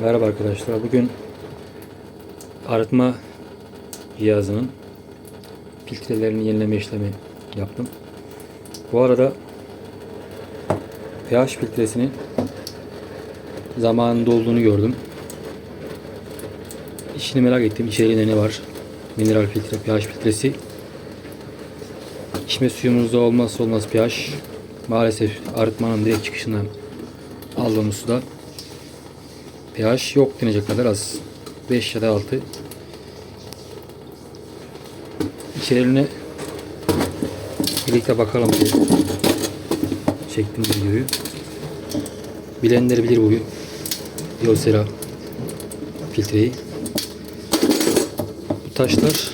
Merhaba arkadaşlar. Bugün arıtma cihazının filtrelerini yenileme işlemi yaptım. Bu arada pH filtresinin zamanında olduğunu gördüm. İşini merak ettim. İçeriğinde ne var? Mineral filtre, pH filtresi. İçme suyumuzda olmazsa olmaz pH. Maalesef arıtmanın direkt çıkışından aldığımız suda pH yok denecek kadar az. 5 ya da 6. İçeriğine birlikte bakalım diye çektim videoyu. Bilenler bilir bu Biosera filtreyi. Bu taşlar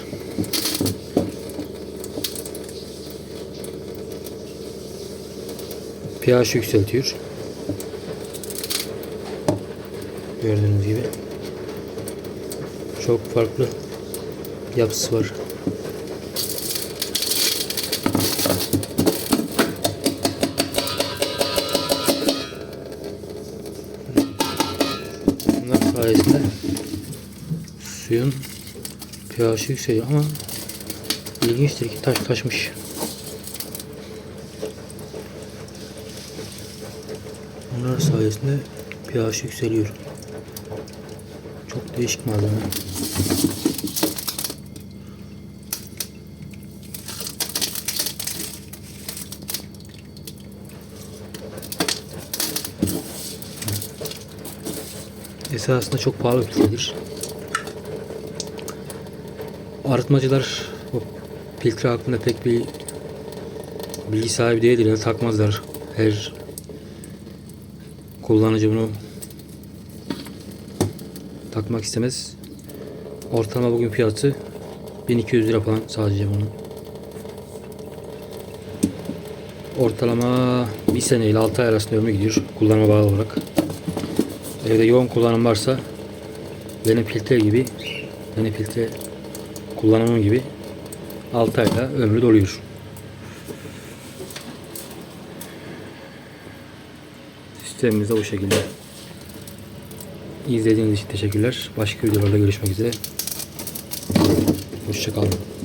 pH yükseltiyor. Gördüğünüz gibi. Çok farklı yapısı var. Bunlar sayesinde suyun pH'i yükseliyor ama ilginçtir ki taş taşmış. Bunlar sayesinde pH yükseliyor. Çok değişik malzeme. Esasında çok pahalı bir filtredir. Arıtmacılar o filtre hakkında pek bir bilgi sahibi değildir ya takmazlar. Her kullanıcı bunu takmak istemez. Ortalama bugün fiyatı 1200 lira falan sadece bunun. Ortalama bir sene ile 6 ay arasında ömrü gidiyor kullanıma bağlı olarak. Evde yoğun kullanım varsa benim filtre gibi benim filtre kullanımım gibi 6 ayda ömrü doluyor. Sistemimiz de bu şekilde. İzlediğiniz için teşekkürler. Başka videolarda görüşmek üzere. Hoşçakalın.